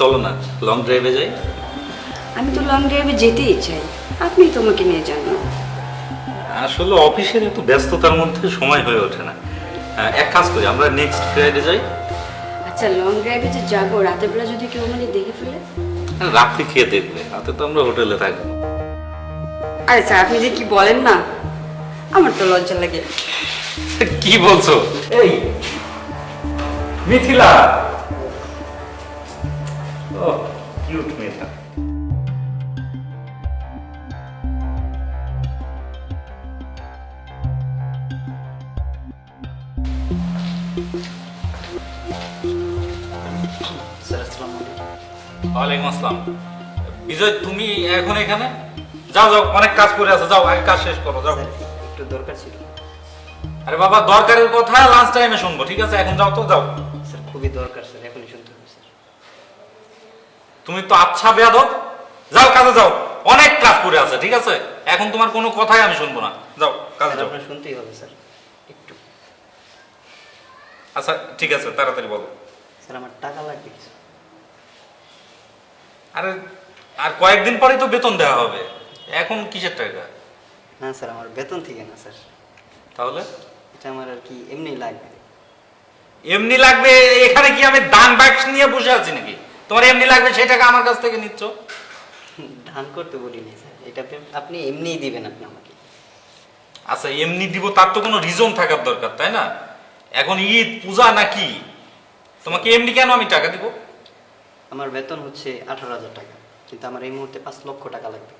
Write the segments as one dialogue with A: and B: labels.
A: চলো না লং ড্রাইভে যাই।
B: আমি তো লং ড্রাইভে যেতেই চাই। আপনি তোমাকে নিয়ে যান। না
A: আসলে অফিসের একটু ব্যস্ততার মধ্যে সময় হয়ে ওঠে না। এক কাজ করি আমরা নেক্সট ফ্রাইডে যাই।
B: আচ্ছা লং ড্রাইভে যে যাব রাতের বেলা যদি কেউ মানে দেখে ফেলে?
A: রাত্রি খেয়ে দেখবে? রাতে তো আমরা হোটেলে থাকব।
B: আরে স্যার আপনি যে কি বলেন না আমার তো লজ্জা লাগে।
A: কি বলছো? এই মিথিলা! ও কিউট মেয়েটা। ওয়ালাইকুম আসসালাম। বিজয় তুমি এখন এখানে? যাও যাও অনেক কাজ করে আছে যাও আগে কাজ শেষ করো যাও।
C: একটু দরকার ছিল।
A: আরে বাবা দরকারের কথা লাঞ্চ টাইমে শুনব ঠিক আছে? এখন যাও তো যাও।
C: স্যার খুবই দরকার স্যার এখনই শুনতে
A: তুমি তো আচ্ছা বেয়াদব। যাও কাজে যাও। অনেক ক্লাস করে আছে ঠিক আছে? এখন তোমার কোনো কথাই আমি শুনব না। যাও কাজে যাও।
C: আপনার শুনতেই হবে স্যার। একটু।
A: আচ্ছা ঠিক আছে তাড়াতাড়ি বলো।
C: স্যার আমার টাকা লাগবে কিছু।
A: আরে আর কয়েকদিন পরেই তো বেতন দেওয়া হবে। এখন কিসের টাকা?
C: না স্যার আমার বেতন থেকে না স্যার।
A: তাহলে?
C: এটা আমার আর কি এমনি লাগবে।
A: এমনি লাগবে এখানে কি আমি দান বাক্স নিয়ে বসে আছি নাকি? তোমার এমনি লাগবে সেই টাকা আমার কাছ থেকে নিচ্ছ।
C: ধান করতে বলিনি স্যার এটা আপনি- আপনি এমনিই দিবেন আপনি আমাকে।
A: আচ্ছা এমনি দিব তার তো কোনো রিজন থাকার দরকার তাই না? এখন ঈদ পূজা নাকি? তোমাকে এমনি কেন আমি টাকা দিব?
C: আমার বেতন হচ্ছে আঠারো হাজার টাকা কিন্তু আমার এই মুহূর্তে পাঁচ লক্ষ টাকা লাগবে।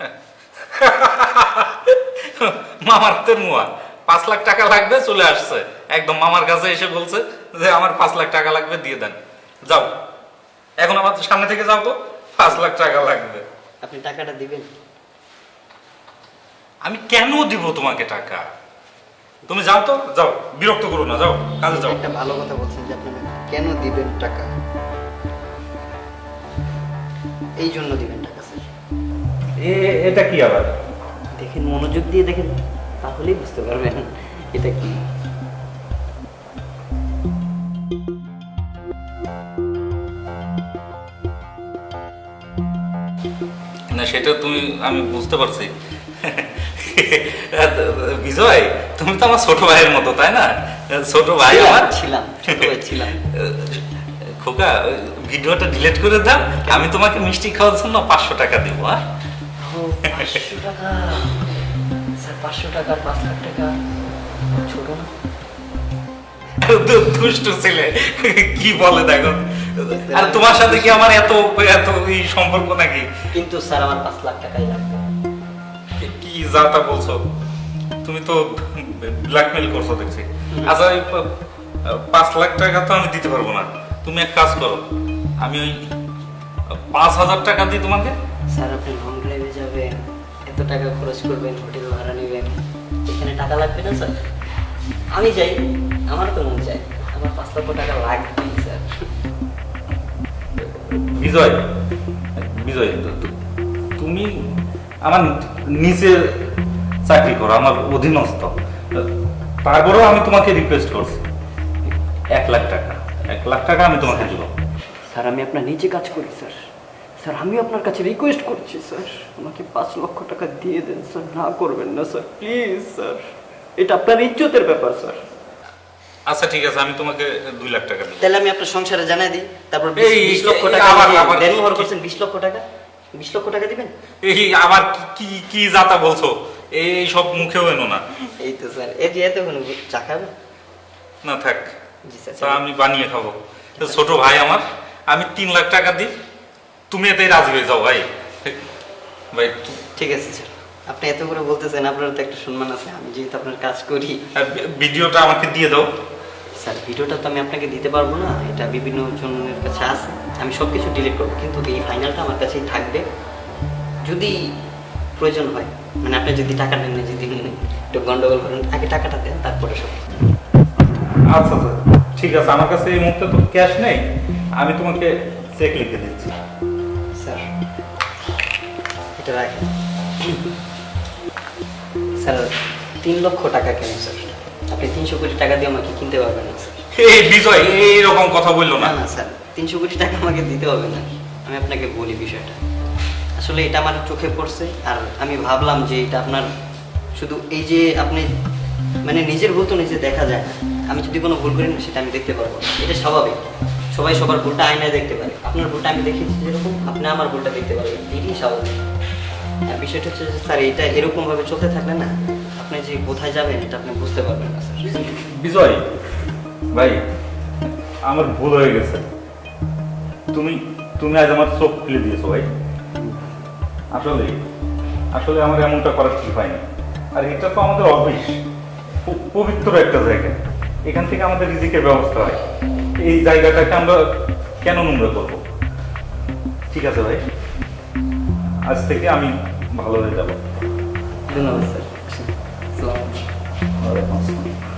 A: মামার তোর মুয়া। পাঁচ লাখ টাকা লাগবে চলে আসছে। একদম মামার কাছে এসে বলছে যে আমার পাঁচ লাখ টাকা লাগবে দিয়ে দেন। যাও। এখন আমার সামনে থেকে যাও তো পাঁচ লাখ টাকা লাগবে।
C: আপনি টাকাটা দিবেন।
A: আমি কেন দিব তোমাকে টাকা? তুমি যাও তো যাও। বিরক্ত করো না যাও কাজে যাও।
C: একটা ভালো কথা বলছেন যে আপনি কেন দিবেন টাকা? এই জন্য দিবেন টাকা স্যার।
A: এটা কি আবার?
C: দেখেন মনোযোগ দিয়ে দেখেন। তাহলেই বুঝতে পারবেন এটা কি।
A: না সেটা তুমি আমি বুঝতে পারছি। বিজয় তুমি তো আমার ছোট ভাইয়ের মতো তাই না? ছোট ভাই আমার।
C: ছিলাম ছিলাম।
A: খোকা ভিডিওটা ডিলিট করে দাও আমি তোমাকে মিষ্টি খাওয়ার জন্য পাঁচশো টাকা দেবো
C: ও, পাঁচশো টাকা। পাঁচশো টাকা পাঁচ লাখ টাকা। ছোট না।
A: দুষ্টু ছেলে। কি বলে দেখো? আর তোমার সাথে কি আমার এত এত এই সম্পর্ক নাকি?
C: কিন্তু স্যার আমার পাঁচ লাখ টাকাই লাগবে।
A: কি যা তা বলছো? তুমি তো ব্ল্যাকমেল করছ দেখছি। আচ্ছা ওই পাঁচ লাখ টাকা তো আমি দিতে পারব না। তুমি এক কাজ করো আমি ওই পাঁচ হাজার টাকা দিই তোমাকে।
C: স্যার আপনি লং ড্রাইভে যাবেন এত টাকা খরচ করবেন হোটেল টাকা লাগবে না স্যার আমি যাই আমার তো মন চাই আমার পাঁচ লক্ষ টাকা লাগবে স্যার।
A: বিজয় বিজয় তুমি আমার নিচে চাকরি করো আমার অধীনস্থ। তারপরেও আমি তোমাকে রিকোয়েস্ট করছি। এক লাখ টাকা এক লাখ টাকা আমি তোমাকে দিব।
C: স্যার আমি আপনার নিচে কাজ করি স্যার। স্যার আমি আপনার কাছে রিকোয়েস্ট করছি স্যার। আমাকে পাঁচ লক্ষ টাকা দিয়ে দেন স্যার। না করবেন না স্যার। Please sir. এটা আপনার ইজ্জতের ব্যাপার স্যার।
A: আচ্ছা ঠিক আছে আমি তোমাকে দুই লাখ টাকা দিব
C: তাহলে আমি আপনার সংসারে জানাই দিই তারপর
A: এই,
C: বিশ লক্ষ টাকা
A: আবার- আবার-
C: ব্যবহার করছেন বিশ লক্ষ টাকা? বিশ লক্ষ টাকা দিবেন?
A: এই আবার কি- কি যাতা বলছো? এই সব মুখেও এনো না।
C: এই তো স্যার এর যে এতক্ষণ চা খাবেন
A: না থাক।
C: জি স্যার
A: আমি বানিয়ে খাব। তো ছোট ভাই আমার আমি তিন লাখ টাকা দিই। তুমি এতেই রাজি হয়ে যাও ভাই। ভাই তু-
C: ঠিক আছে স্যার। আপনি এত করে বলতেছেন আপনার তো একটা সম্মান আছে আমি যেহেতু আপনার কাজ করি।
A: ভিডিওটা আমাকে দিয়ে দাও।
C: স্যার ভিডিওটা তো আমি আপনাকে দিতে পারব না এটা বিভিন্ন জনের কাছে আছে আমি সব কিছু ডিলিট করব কিন্তু এই ফাইনালটা আমার কাছেই থাকবে। যদি প্রয়োজন হয় মানে আপনি যদি টাকা নেন না, যদি একটু গন্ডগোল করেন আগে টাকাটা দেন তারপরে সব।
A: আচ্ছা আচ্ছা ঠিক আছে আমার কাছে এই মুহূর্তে তো ক্যাশ নেই আমি তোমাকে চেক লিখে দিচ্ছি।
C: স্যার এটা রাখেন। স্যার তিন লক্ষ টাকা কেন স্যার? আপনি তিনশো কোটি টাকা দিয়ে আমাকে কিনতে পারবেন না স্যার।
A: এই বিজয় এইরকম কথা বলল
C: না।
A: না
C: স্যার তিনশো কোটি টাকা আমাকে দিতে হবে না। আমি আপনাকে বলি বিষয়টা। আসলে এটা আমার চোখে পড়ছে আর আমি ভাবলাম যে এটা আপনার শুধু এই যে আপনি মানে নিজের ভুল তো নিজে দেখা যায় না। আমি যদি কোনো ভুল করি না সেটা আমি দেখতে পারব এটা স্বাভাবিক। সবাই সবার ভুলটা আয়নায় দেখতে পারে। আপনার ভুলটা আমি দেখেছি যেরকম আপনি আমার ভুলটা দেখতে পারবেন। এটাই স্বাভাবিক। বিষয়টা হচ্ছে স্যার, এটা চলতে থাকলে না, আপনি যে কোথায় যাবেন, এটা আপনি বুঝতে পারবেন না, স্যার।
A: বিজয়, ভাই, আমার ভুল হয়ে গেছে। তুমি তুমি আজ আমার চোখ খুলে দিয়েছ, ভাই। আসলে আসলে আমার এমনটা করার ঠিক হয়নি আর এটা তো আমাদের অফিস পবিত্র একটা জায়গা। এখান থেকে আমাদের রিজিকের ব্যবস্থা হয়। এই জায়গাটাকে আমরা কেন নোংরা করব? ঠিক আছে, ভাই। আজ থেকে আমি ভালো হয়ে যাব
C: ধন্যবাদ স্যার আসসালামু আলাইকুম।